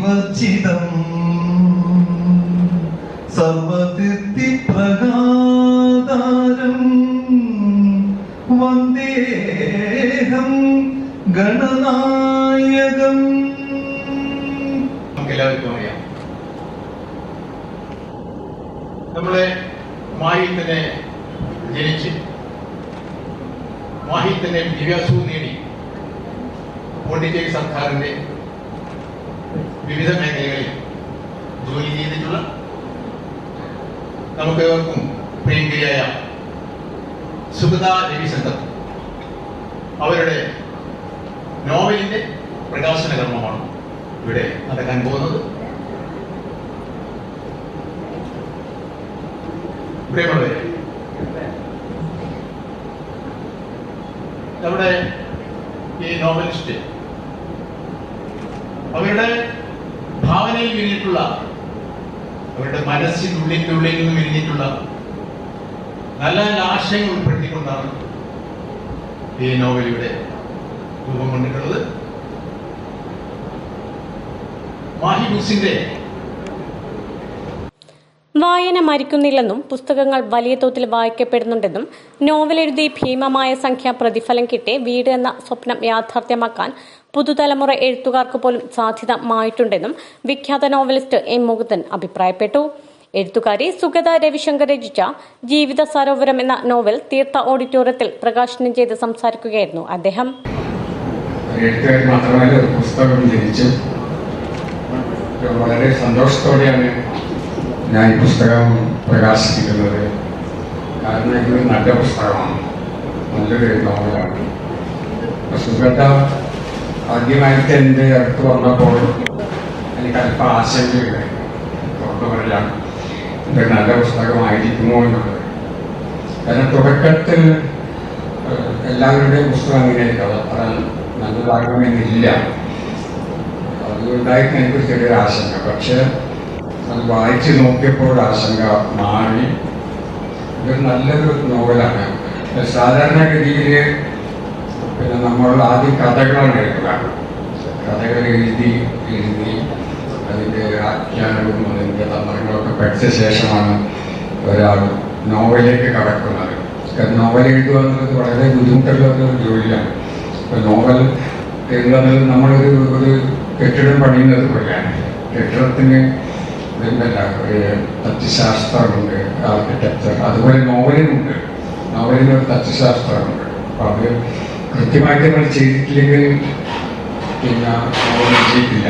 വിവർജിതം സർവസിദ്ധി പ്രകാരം വന്ദേഹം ഗണനായകം. എല്ലാവർക്കും അറിയാം. നമ്മളെ മാഹിയിൽ തന്നെ ജനിച്ച് മാഹിയിൽ തന്നെ വിദ്യാഭ്യാസവും നേടി പോണ്ടിച്ചേരി സർക്കാരിന്റെ വിവിധ മേഖലകളിൽ ജോലി ചെയ്തിട്ടുള്ള നമുക്ക് ഏവർക്കും പ്രിയങ്കരിയായ സുഗത രവിശങ്കർ അവരുടെ നോവലിന്റെ പ്രകാശന കർമ്മമാണ് ഇവിടെ നടക്കാൻ പോകുന്നത്. നമ്മുടെ ഈ നോവലിസ്റ്റ് അവരുടെ ഭാവനയിൽ വിരിഞ്ഞിട്ടുള്ള അവരുടെ മനസ്സിനുള്ളിന്റെ ഉള്ളിൽ നിന്ന് വിരിഞ്ഞിട്ടുള്ള നല്ല നല്ല ആശയങ്ങൾ ഉൾപ്പെടുത്തിക്കൊണ്ടാണ് ഈ നോവലിയുടെ രൂപം കൊണ്ടിട്ടുള്ളത്. മാഹി ബുസിന്റെ വായന മരിക്കുന്നില്ലെന്നും പുസ്തകങ്ങൾ വലിയ തോതിൽ വായിക്കപ്പെടുന്നുണ്ടെന്നും നോവലെഴുതി ഭീമമായ സംഖ്യ പ്രതിഫലം കിട്ടി വീട് എന്ന സ്വപ്നം യാഥാർത്ഥ്യമാക്കാൻ പുതുതലമുറ എഴുത്തുകാർക്ക് പോലും സാധ്യത മായിട്ടുണ്ടെന്നും വിഖ്യാത നോവലിസ്റ്റ് എം മുകുന്ദൻ അഭിപ്രായപ്പെട്ടു. എഴുത്തുകാരി സുഗത രവിശങ്കർ രചിച്ച ജീവിത സരോവരം എന്ന നോവൽ തീർത്ഥ ഓഡിറ്റോറിയത്തിൽ പ്രകാശനം ചെയ്ത് സംസാരിക്കുകയായിരുന്നു അദ്ദേഹം. വളരെ സന്തോഷത്തോടെയാണ് ഞാൻ ഈ പുസ്തകം പ്രകാശിപ്പിക്കുന്നത്. കാരണം ഇതൊരു നല്ല പുസ്തകമാണ്. നല്ലൊരു നോവലാണ്. സുഗത ആദ്യമായിട്ട് എന്റെ അടുത്ത് വന്നപ്പോൾ എനിക്ക് അല്പം ആശങ്കയുണ്ടായി തുറന്നു ഇതൊരു നല്ല പുസ്തകമായിരിക്കുമോ എന്നുള്ളത്. കാരണം തുടക്കത്തിൽ എല്ലാവരുടെയും പുസ്തകം അങ്ങനെയായിരിക്കും അത് അത്ര നല്ലതാകണമെന്നില്ല. അതുകൊണ്ടായിരുന്നു എനിക്ക് ചെറിയൊരു ആശങ്ക. പക്ഷെ അത് വായിച്ചു നോക്കിയപ്പോൾ ആശങ്ക മാറി. ഇതൊരു നല്ലൊരു നോവലാണ്. സാധാരണഗതിയിൽ നമ്മൾ ആദ്യം കഥകളാണ് എടുക്കുക കഥകൾ എഴുതി എഴുതി അതിന്റെ ആഖ്യാനവും അതിന്റെ തന്ത്രങ്ങളൊക്കെ പഠിച്ച ശേഷമാണ് ഒരാൾ നോവലിലേക്ക് കടക്കുന്നത്. കാരണം നോവൽ എഴുതുക എന്നുള്ളത് വളരെ ബുദ്ധിമുട്ടുള്ള ഒരു ജോലിയാണ്. ഇപ്പൊ നോവൽ എഴുതുന്നത് നമ്മളൊരു ഒരു കെട്ടിടം പണിയുന്നത് പോലെയാണ്. കെട്ടിടത്തിന് ഇതുണ്ടല്ല ഒരു തച്ചുശാസ്ത്രമുണ്ട് ആർക്കിടെക്ചർ അതുപോലെ നോവലിനുണ്ട് നോവലിന് ഒരു തച്ചുശാസ്ത്രമുണ്ട്. അപ്പൊ അത് കൃത്യമായിട്ട് നമ്മൾ ചെയ്തിട്ടില്ലെങ്കിൽ പിന്നെ വിജയിക്കില്ല.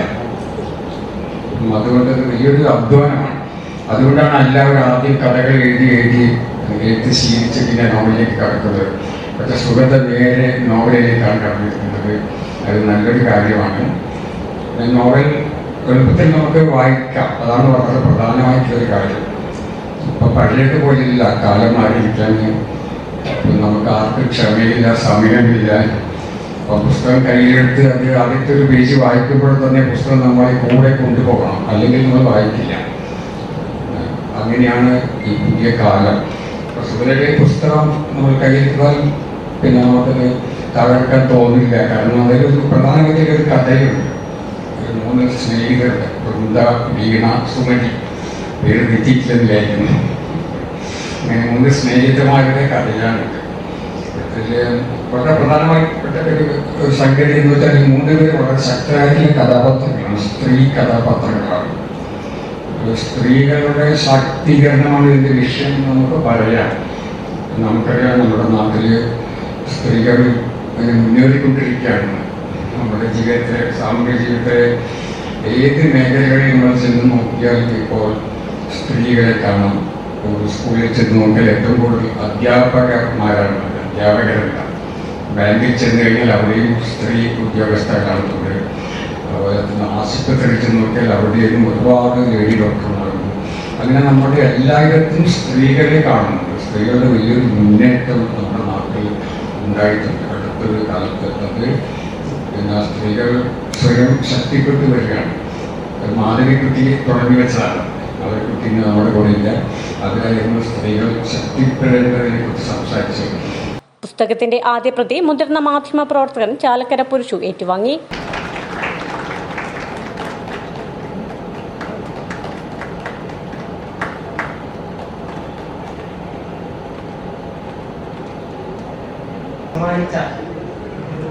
അതുകൊണ്ട് അത് വലിയൊരു അധ്വാനമാണ്. അതുകൊണ്ടാണ് എല്ലാവരും ആദ്യം കഥകൾ എഴുതി എഴുതി എഴുതി ശീലിച്ച് പിന്നെ നോവലിലേക്ക് കടക്കുന്നത്. പക്ഷെ സുഗത നേരെ നോവലിലേക്കാണ് കടന്നിരിക്കുന്നത്. അത് നല്ലൊരു കാര്യമാണ്. നോവൽ എളുപ്പത്തിൽ നമുക്ക് വായിക്കാം. അതാണ് വളരെ പ്രധാനമായിട്ടുള്ളൊരു കാര്യം. ഇപ്പം പഴയത് പോലില്ല കാലം മാറിയിരിക്കാൻ നമുക്ക് ആർക്കും ക്ഷമയില്ല സമയമില്ല. അപ്പൊ പുസ്തകം കയ്യിലെടുത്ത് അത് ആദ്യത്തെ ഒരു പേജ് വായിക്കുമ്പോൾ തന്നെ പുസ്തകം നമ്മളെ കൂടെ കൊണ്ടുപോകണം. അല്ലെങ്കിൽ നമ്മൾ വായിക്കില്ല. അങ്ങനെയാണ് ഈ പുതിയ കാലം. അപ്പൊ പുസ്തകം നമ്മൾ കയ്യിലെടുത്താൽ പിന്നെ നമുക്കത് തകർക്കാൻ തോന്നില്ല. കാരണം അതിലൊരു പ്രധാനമായിട്ട് ഒരു കഥയുണ്ട്. ഒരു മൂന്ന് സ്നേഹിതരുണ്ട് വൃന്ദ വീണ സുമതി. പേര് തെറ്റിയിട്ടില്ലായിരുന്നു അങ്ങനെ മൂന്ന് സ്നേഹിതമാരുടെ കഥയാണിത് ഇതിൽ വളരെ പ്രധാനമായിപ്പെട്ട ഒരു സംഗതി എന്ന് വെച്ചാൽ ഈ മൂന്ന് പേര് വളരെ ശക്തരായിട്ടുള്ള കഥാപാത്രങ്ങളാണ്. സ്ത്രീ കഥാപാത്രങ്ങളാണ്. സ്ത്രീകളുടെ ശാക്തീകരണമാണ് ഇതിന്റെ വിഷയം നമുക്ക് പറയാം. നമുക്കറിയാം നമ്മുടെ നാട്ടിൽ സ്ത്രീകൾ മുന്നേറിക്കൊണ്ടിരിക്കുകയാണ്. നമ്മുടെ ജീവിതത്തെ സാമൂഹ്യ ജീവിതത്തെ ഏത് മേഖലകളിൽ നമ്മൾ ചെന്ന് നോക്കിയാൽ ഇപ്പോൾ സ്ത്രീകളെ കാണാം. സ്കൂളിൽ ചെന്ന് നോക്കിയാൽ ഏറ്റവും കൂടുതൽ അധ്യാപകന്മാരാണ് അധ്യാപകരല്ല ബാങ്കിൽ ചെന്ന് കഴിഞ്ഞാൽ അവിടെയും സ്ത്രീ ഉദ്യോഗസ്ഥരാണ് തന്നെ ആശുപത്രിയിൽ ചെന്ന് നോക്കിയാൽ അവിടെയും ഒരുപാട് ലേഡി ഡോക്ടർമാരുണ്ട്. അങ്ങനെ നമ്മുടെ എല്ലായിടത്തും സ്ത്രീകളെ കാണുന്നുണ്ട്. സ്ത്രീകളുടെ വലിയൊരു മുന്നേറ്റം നമ്മുടെ നാട്ടിൽ ഉണ്ടായിട്ടുണ്ട്. അടുത്തൊരു കാലത്ത് അത് പിന്നെ സ്ത്രീകൾ സ്വയം ശക്തിപ്പെട്ടു വരികയാണ്. മാധവിക്കുട്ടി തുടങ്ങി വെച്ചതാണ്. അവർ കുട്ടികൾ നമ്മുടെ കൂടെ ഇല്ല. അതിലായിരുന്നു സ്ത്രീകൾ ശക്തിപ്പെടേണ്ടതിനെ കുറിച്ച് സംസാരിച്ചു. പുസ്തകത്തിന്റെ ആദ്യ പ്രതി മുതിർന്ന മാധ്യമ പ്രവർത്തകൻ ചാലക്കര പുരുഷു ഏറ്റുവാങ്ങി.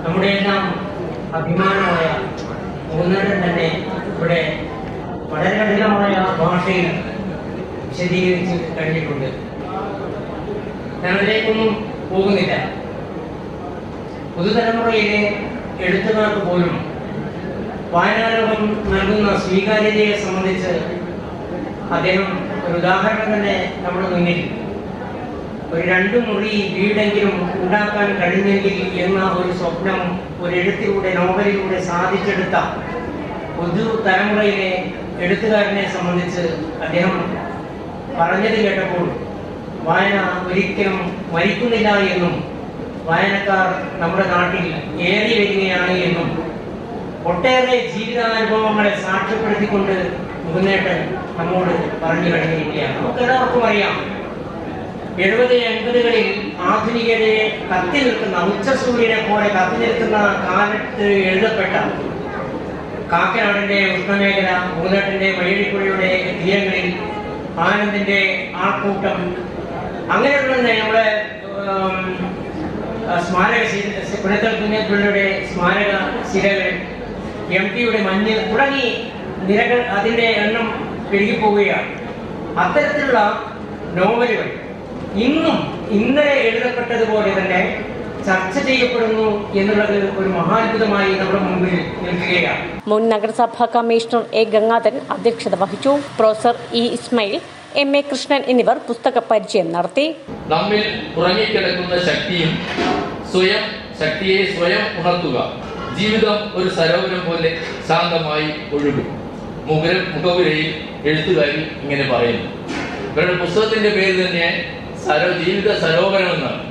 നമ്മുടെ എല്ലാം അഭിമാനമായ മൂന്നരം തന്നെ ഇവിടെ വളരെ കഠിനമായ ഭാഷയിൽ വിശദീകരിച്ച് കഴിഞ്ഞിട്ടുണ്ട്. ഞാൻ അതിലേക്കൊന്നും പോകുന്നില്ല. പുതുതലമുറയിലെ എഴുത്തുകാർക്ക് പോലും വായനാലോകം നൽകുന്ന സ്വീകാര്യതയെ സംബന്ധിച്ച് അദ്ദേഹം ഒരു ഉദാഹരണം തന്നെ നമ്മുടെ മുന്നിൽ ഒരു രണ്ടു മുറി വീടെങ്കിലും ഉണ്ടാക്കാൻ കഴിഞ്ഞെങ്കിൽ എന്ന ഒരു സ്വപ്നം ഒരു എഴുത്തിലൂടെ നോവലിലൂടെ സാധിച്ചെടുത്ത പുതു തലമുറയിലെ എഴുത്തുകാരനെ സംബന്ധിച്ച് അദ്ദേഹം പറഞ്ഞത് കേട്ടപ്പോൾ വായന ഒരിക്കലും മരിക്കുന്നില്ല എന്നും വായനക്കാർ നമ്മുടെ നാട്ടിൽ ഏറി വരികയാണ് എന്നും ഒട്ടേറെ ജീവിതാനുഭവങ്ങളെ സാക്ഷ്യപ്പെടുത്തിക്കൊണ്ട് മുന്നേറ്റൻ നമ്മോട് പറഞ്ഞു കഴിഞ്ഞിരിക്കുകയാണ്. നമുക്ക് എല്ലാവർക്കും അറിയാം എഴുപത് എൺപതുകളിൽ ആധുനികതയെ കത്തി നിൽക്കുന്ന ഉച്ചസൂര്യനെ പോലെ കത്തി നിൽക്കുന്ന കാലത്ത് എഴുതപ്പെട്ട കാക്കനാടിന്റെ ഉഷ്ണമേഖല മൂന്നേട്ടന്റെ മയ്യഴിപ്പുഴയുടെ തീരങ്ങളിൽ ആനന്ദിന്റെ ആൾക്കൂട്ടം. അങ്ങനെയുള്ള നമ്മുടെ സ്മാരക പുനത്തൽ സ്മാരക ശിലകൾ എം ടിയുടെ മഞ്ഞ് തുടങ്ങി നിരകൾ അതിന്റെ എണ്ണം പെരുകിപ്പോവുകയാണ് അത്തരത്തിലുള്ള നോവലുകൾ ഇന്നും ഇന്നലെ എഴുതപ്പെട്ടതുപോലെ തന്നെ ചർച്ച ചെയ്യപ്പെടുന്നു എന്നുള്ളത് ഒരു മഹാത്ഭുതമായി നമ്മുടെ മുമ്പിൽ നിൽക്കുകയാണ്. മുൻ നഗരസഭാ കമ്മീഷണർ എ ഗംഗാധരൻ അധ്യക്ഷത വഹിച്ചു. Professor E Ismail M A Krishnan എന്നിവർ പുസ്തക പരിചയം നടത്തി. നമ്മിൽ ഉറങ്ങിക്കിടക്കുന്ന ശക്തിയും സ്വയം ശക്തിയെ സ്വയം ഉണർത്തുക. ജീവിതം ഒരു സരോവരം പോലെ ശാന്തമായി ഒഴുകും. മുഖര മുഖവുരയിൽ എഴുത്തുകാരി ഇങ്ങനെ പറയുന്നു. ഇവരുടെ പുസ്തകത്തിന്റെ പേര് തന്നെ സരോ ജീവിത സരോവരം എന്നാണ്.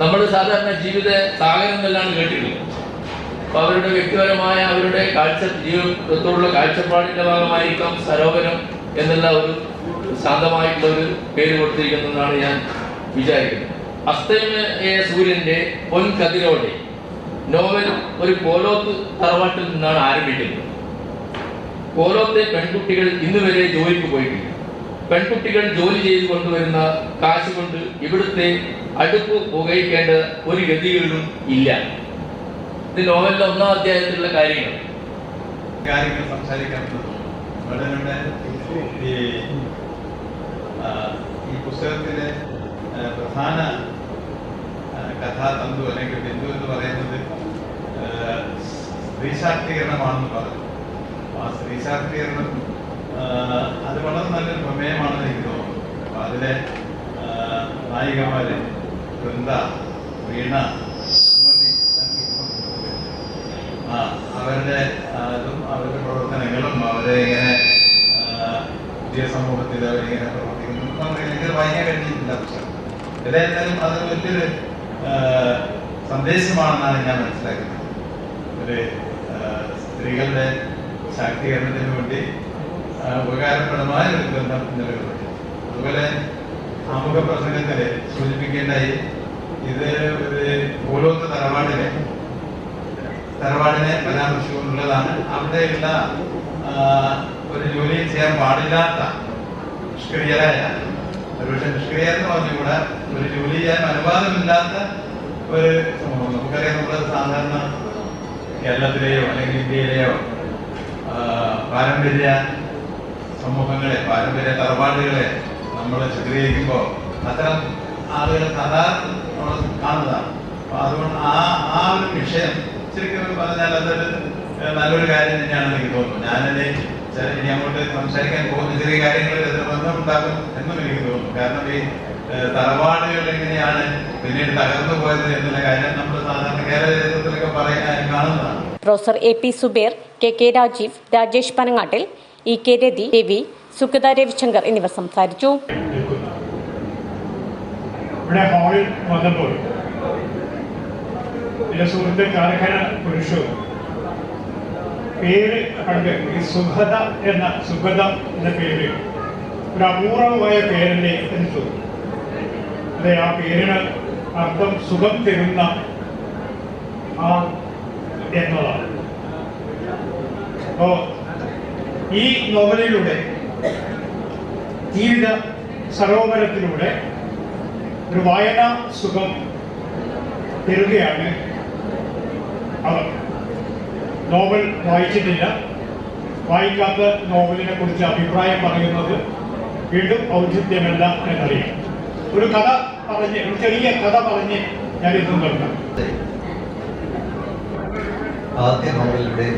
നമ്മൾ സാധാരണ ജീവിത സാഗരങ്ങളിലാണ് കേട്ടിട്ടുള്ളത്. അപ്പൊ അവരുടെ വ്യക്തിപരമായ അവരുടെ കാഴ്ച ജീവിതത്തോടുള്ള കാഴ്ചപ്പാടിന്റെ ഭാഗമായിരിക്കാം സരോവരം എന്നുള്ള ഒരു ശാന്തമായിട്ടുള്ള ഒരു പേര് കൊടുത്തിരിക്കുന്നതെന്നാണ് ഞാൻ വിചാരിക്കുന്നത്. അസ്തമയ സൂര്യന്റെ പൊൻകതിരോടെ നോവൽ ഒരു കോലോത്ത് തറവാട്ടിൽ നിന്നാണ് ആരംഭിക്കുന്നത്. കോലോത്തെ പെൺകുട്ടികൾ ഇന്നുവരെ ജോലിക്ക് പോയിട്ടില്ല. പെൺകുട്ടികൾ ജോലി ചെയ്ത് കൊണ്ടുവരുന്ന കാശ് കൊണ്ട് ഇവിടുത്തെ അടുപ്പ് പുകയിക്കേണ്ട ഒരു ഗതികളിലും ഇല്ല. ഇത് നോവലിലെ ഒന്നാം അധ്യായത്തിലുള്ള കാര്യങ്ങൾ. കാര്യങ്ങൾ സംസാരിക്കാറുണ്ട് വളരെ ഈ പുസ്തകത്തിലെ പ്രധാന കഥാതന്തു അല്ലെങ്കിൽ ബിന്ദു എന്ന് പറയുന്നത് സ്ത്രീശാക്തീകരണമാണെന്ന് സ്ത്രീ ശാക്തീകരണമാണെന്ന് പറഞ്ഞു. ആ സ്ത്രീ ശാക്തീകരണം ആ, അത് വളരെ നല്ലൊരു പ്രമേയമാണെന്ന് എനിക്ക് തോന്നുന്നു. അതിലെ നായികമാര് വൃന്ദ വീണ അവരുടെ അതും അവരുടെ പ്രവർത്തനങ്ങളും അവരെ ഇങ്ങനെ പുതിയ സമൂഹത്തിൽ അവരിങ്ങനെ പ്രവർത്തിക്കുന്നു. എനിക്ക് വായിക്കാൻ കഴിഞ്ഞിട്ടില്ല പുസ്തകം ഏതായിരുന്നാലും അത് വലിയൊരു സന്ദേശമാണെന്നാണ് ഞാൻ മനസ്സിലാക്കുന്നത്. ഒരു സ്ത്രീകളുടെ ശാക്തീകരണത്തിന് വേണ്ടി ഉപകാരപ്രദമായ ഒരു ഗ്രന്ഥം നിലവിലുണ്ട് അതുപോലെ ആമുഖ പ്രസംഗത്തിൽ സൂചിപ്പിക്കേണ്ടായി ഇത് ഒരു ഓരോത്ത തറവാടിനെ തറവാടിനെ പരാമർശിച്ചുകൊണ്ടുള്ളതാണ്. അവിടെയുള്ള ഒരു ജോലി ചെയ്യാൻ പാടില്ലാത്ത നിഷ്ക്രിയരായ ഒരുപക്ഷെ നിഷ്ക്രിയ എന്ന് പറഞ്ഞുകൂടെ ഒരു ജോലി ചെയ്യാൻ അനുവാദമില്ലാത്ത ഒരു സമൂഹം. നമുക്കറിയാം നമ്മുടെ സാധാരണ കേരളത്തിലെയോ അല്ലെങ്കിൽ ഇന്ത്യയിലെയോ പാരമ്പര്യ സമൂഹങ്ങളെ പാരമ്പര്യ തറവാടുകളെ നമ്മൾ ചിത്രീകരിക്കുമ്പോൾ അത്തരം ആളുകളെ സാധാരണ നമ്മൾ കാണുന്നതാണ്. അപ്പൊ അതുകൊണ്ട് ആ ആ ഒരു വിഷയം ശരിക്കും പറഞ്ഞാൽ അതൊരു നല്ലൊരു കാര്യം തന്നെയാണ് എനിക്ക് തോന്നുന്നത് ഞാനെന്നെ ഇനി അങ്ങോട്ട് സംസാരിക്കാൻ പോകുന്ന ചെറിയ കാര്യങ്ങളിൽ ബന്ധമുണ്ടാകും എന്നും എനിക്ക് തോന്നുന്നു. കാരണം ഈ തറവാടുകൾ എങ്ങനെയാണ് പിന്നീട് തകർന്നു പോയത് എന്നുള്ള കാര്യം നമ്മൾ സാധാരണ കേരള ചരിത്രത്തിലൊക്കെ പറയാൻ കാണുന്നതാണ്. Professor A P Zubair K K Rajeev Rajesh Panangattil E K Rathi Ravi Sugatha Ravishankar എന്നിവർ സംസാരിച്ചു. ഇവിടെ ഹാളിൽ വന്നപ്പോൾ സുഖത എന്ന സുഖത എന്ന പേര് ഒരു അപൂർവമായ പേരല്ലേ എന്ന് തോന്നുന്നു അതെ ആ പേരിന് അർത്ഥം സുഖം തരുന്ന ആ എന്നതാണ്. അപ്പോ ഈ നോവലിലൂടെ ജീവിത സരോവരത്തിലൂടെ ഒരു വായനാ സുഖം തരുകയാണ് അവർ. നോവൽ വായിച്ചിട്ടില്ല. വായിക്കാത്ത നോവലിനെ കുറിച്ച് അഭിപ്രായം പറയുന്നത് വീണ്ടും ഔചിത്യമല്ല എന്നറിയാം. ഒരു കഥ പറഞ്ഞ് ഒരു ചെറിയ കഥ പറഞ്ഞ് ഞാൻ ഇത് നിർത്താം ആദ്യ നോവലിലൂടെ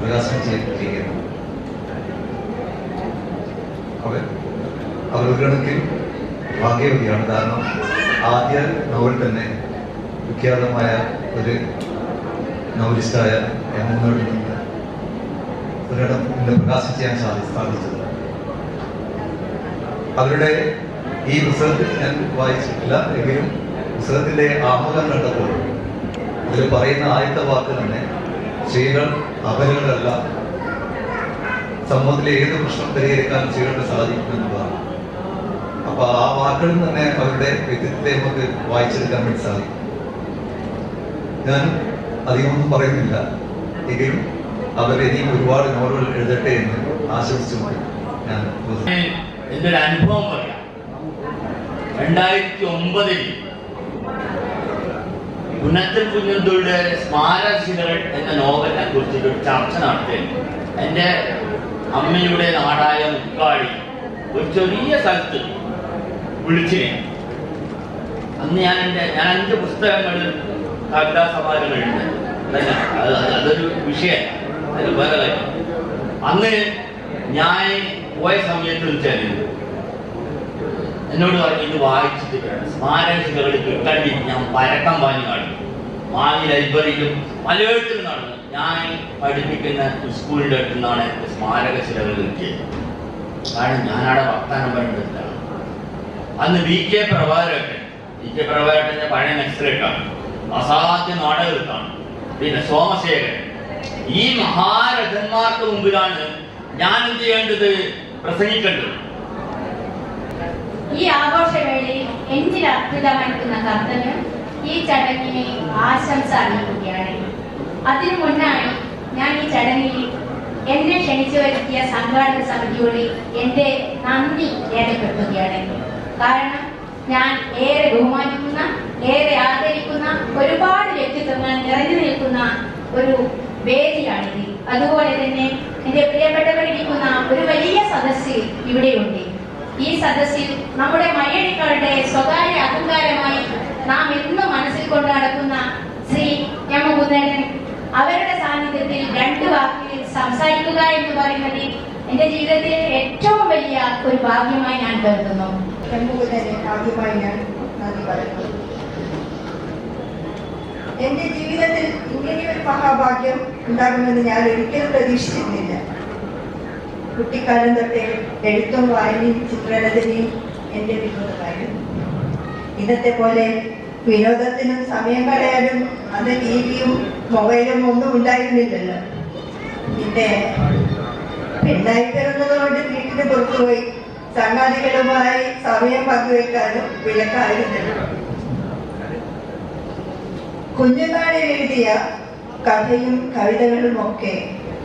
പ്രകാശനം ചെയ്യപ്പെട്ടിരിക്കുന്നു അവർ അവർ ഒരു കണക്കിൽ ഭാഗ്യവതിയാണ്. കാരണം ആദ്യ നോവൽ തന്നെ വിഖ്യാതമായ ഒരു നോവലിസ്റ്റായ എം നിന്ന് ഒരിടം ഇന്ന് സാധി സാധിച്ചത്. അവരുടെ ഈ പുസ്തകത്തിൽ ഞാൻ വായിച്ചിട്ടില്ല. എങ്കിലും പുസ്തകത്തിന്റെ ആമുഖം കണ്ടപ്പോൾ അതിൽ പറയുന്ന ആദ്യത്തെ വാക്ക് തന്നെ സ്ത്രീകൾ അപരങ്ങളല്ല സമൂഹത്തിലെ ഏത് പ്രശ്നം പരിഹരിക്കാൻ സാധിക്കും സാധിക്കുമെന്നുള്ളതാണ് അപ്പൊ ആ വാക്കുകളിൽ തന്നെ അവരുടെ വ്യക്തിത്വത്തെ നമുക്ക് വായിച്ചെടുക്കാൻ വേണ്ടി സാധിക്കും. ഞാൻ അധികമൊന്നും പറയുന്നില്ല. എങ്കിലും അവർ ഇനിയും ഒരുപാട് നോവലുകൾ എഴുതട്ടെ എന്ന് ആശംസിച്ചുകൊണ്ട് ഞാൻ. എന്റെ അനുഭവം പറയാം. രണ്ടായിരത്തി ഒമ്പതിൽ പുനത്തിൽ കുഞ്ഞന്തുയുടെ സ്മാരശിലകൾ എന്ന നോവലിനെ കുറിച്ച് ഒരു ചർച്ച നടത്തി എന്റെ അമ്മയുടെ നാടായ മുക്കാടി ഒരു ചെറിയ സ്ഥലത്ത് വിളിച്ചിനെ. അന്ന് ഞാൻ എന്റെ ഞാൻ അഞ്ച് പുസ്തകങ്ങൾ കവിതാ അത് അത് അതൊരു വിഷയം. അതിൽ വേറെ അന്ന് ഞാൻ പോയ സമയത്ത് വെച്ചാൽ എന്നോട് പറഞ്ഞു ഇത് വായിച്ചിട്ട് വേണം. കിട്ടണ്ടി ഞാൻ പരക്കം വാങ്ങി കാണും മാങ്ങി ലൈബ്രറിയിലും പലയിടത്തും നടന്നു. ഞാൻ പഠിപ്പിക്കുന്ന സ്കൂളിന്റെ അടുത്ത് നിന്നാണ് സ്മാരകശിലകൾ കിട്ടിയത്. കാരണം ഞാനവിടെ വർത്താനം പറഞ്ഞിട്ടാണ് അന്ന് വി കെ പ്രഭാരട്ടൻ വി കെ പ്രഭാകരേട്ടന്റെ പഴയ നക്സലേക്കാണ് അസാധ്യ നാടകത്താണ് പിന്നെ സോമശേഖരൻ. ഈ മഹാരഥന്മാർക്ക് മുമ്പിലാണ് ഞാൻ എന്ത് ചെയ്യേണ്ടത്? പ്രസംഗിക്കേണ്ടത്. ഈ ആഘോഷവേളയിൽ എന്നിൽ അർപ്പിതമായിരിക്കുന്ന കർത്തവ്യം? ഈ ചടങ്ങിനെ ആശംസ അറിയിക്കുകയാണ് അതിനു മുന്നായി ഞാൻ ഈ ചടങ്ങിൽ എന്നെ ക്ഷണിച്ചു വരുത്തിയ സംഘാടക സമിതിയോട് എന്റെ നന്ദി രേഖപ്പെടുത്തുകയാണ്. കാരണം ഞാൻ ഏറെ ബഹുമാനിക്കുന്ന ഏറെ ആദരിക്കുന്ന ഒരുപാട് വ്യക്തിത്വങ്ങൾ നിറഞ്ഞു നിൽക്കുന്ന ഒരു വേദിയാണിത്. അതുപോലെ തന്നെ എന്റെ പ്രിയപ്പെട്ടവരിരിക്കുന്ന ഒരു വലിയ സദസ്സ് ഇവിടെയുണ്ട്. ഈ സദസ്സിൽ നമ്മുടെ മയ്യടിക്കളുടെ സ്വകാര്യ അഹങ്കാരമായി നാം എന്നും മനസ്സിൽ കൊണ്ട് നടക്കുന്ന ശ്രീ എം മുകുന്ദൻ അവരുടെ സാന്നിധ്യത്തിൽ രണ്ട് വാക്കിൽ സംസാരിക്കുക എന്ന് പറയുന്നത് എന്റെ ജീവിതത്തിൽ ഏറ്റവും വലിയ ഒരു ഭാഗ്യമായി ഞാൻ കരുതുന്നു. ഞാൻ എന്റെ ജീവിതത്തിൽ ഒരു മഹാഭാഗ്യം ഉണ്ടാകുമെന്ന് ഞാൻ ഒരിക്കലും പ്രതീക്ഷിച്ചിരുന്നില്ല. കുട്ടിക്കാലം തൊട്ടേ എഴുത്തും വായനയും ചിത്രരചനയും എന്റെ വിനോദമായിരുന്നു ഇന്നത്തെ പോലെ വിനോദത്തിനും സമയം കളയാനും അത് ടി വിയും മൊബൈലും ഒന്നും ഉണ്ടായിരുന്നില്ലല്ലോ. പിന്നെ പെണ്ണായി പിറന്നതുകൊണ്ട് വീട്ടിന് പുറത്തുപോയി. സംഗാതികളുമായി സമയം പങ്കുവെക്കാനും വിലക്കായിരുന്നല്ലോ. കുഞ്ഞുനാളിൽ എഴുതിയ കഥയും കവിതകളും ഒക്കെ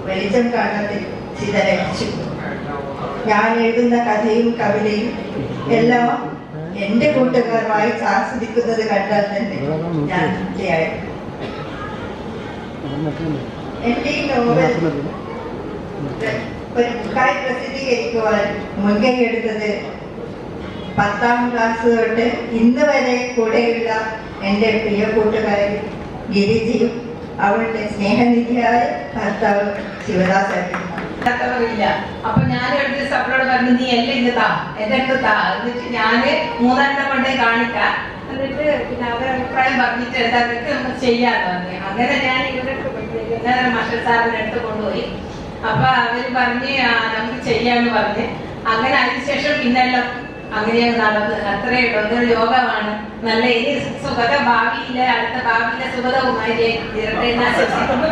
വെളിച്ചം കാണത്തിൽ ചിതരടിച്ചു. ഞാൻ എഴുതുന്ന കഥയും കവിതയും എല്ലാം എന്റെ കൂട്ടുകാർ വായിച്ച് ആസ്വദിക്കുന്നത് കണ്ടാൽ തന്നെ ഞാൻ തൃപ്തിയായിരുന്നു എന്റെ ബുക്കായി പ്രസിദ്ധീകരിക്കുവാൻ മുൻകൈ എടുത്തത് പത്താം ക്ലാസ് തൊട്ട് ഇന്ന് വരെ കൂടെയുള്ള എന്റെ പ്രിയ കൂട്ടുകാരി ഗിരിജിയും അവളുടെ സ്നേഹനിധിയായ ഭർത്താവ് ശിവദാസേട്ടനുമാണ് ഇല്ല അപ്പൊ ഞാൻ എടുത്ത് സപ്ലോട് പറഞ്ഞു നീ എല്ലാം ഇന്ന് താ എന്നിട്ട് താ. എന്നിട്ട് ഞാൻ മൂന്നെണ്ണം കൊണ്ടേ കാണിക്കാം. എന്നിട്ട് പിന്നെ അവരെ അഭിപ്രായം പറഞ്ഞിട്ട് എന്താന്നിട്ട് നമുക്ക് ചെയ്യാന്ന് അങ്ങനെ ഞാൻ ഇവരുടെ മാസ്റ്റർ സാറിന്റെ അടുത്ത് കൊണ്ടുപോയി. അപ്പൊ അവർ പറഞ്ഞ് നമുക്ക് ചെയ്യാന്ന് പറഞ്ഞ്. അങ്ങനെ അതിനുശേഷം പിന്നെല്ലാം അങ്ങനെയാണ് നടന്നത് അത്രയേ ഉള്ളൂ. അതൊരു യോഗമാണ്. നല്ല ഇനി സുഖത ഭാവിയില്ല അടുത്ത ഭാവിയിലെ സുഖതവുമായി തീരട്ടെ എന്നാ ആശംസിക്കുന്നു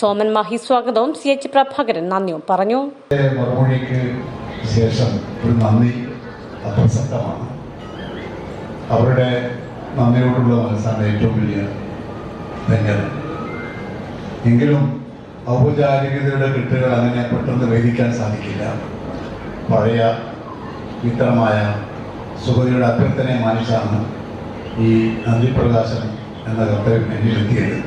സോമൻ മാഹി സ്വാഗതവും സി എച്ച് പ്രഭാകരൻ നന്ദിയും പറഞ്ഞു. മറുമൊഴിക്ക് ശേഷം ഒരു നന്ദി അപ്രസക്തമാണ്. അവരുടെ നന്ദിയോടുള്ള മനസ്സാണ് ഏറ്റവും വലിയ ധന്യത. എങ്കിലും ഔപചാരികതയുടെ കെട്ടുകൾ അങ്ങനെ പെട്ടെന്ന് ഭേദിക്കാൻ സാധിക്കില്ല. പഴയ മിത്രമായ സുഗതിയുടെ അഭ്യർത്ഥനയെ മാനിച്ചാണ് ഈ നന്ദി പ്രകാശനം എന്ന കത്ത് എന്നിലെത്തിയത്.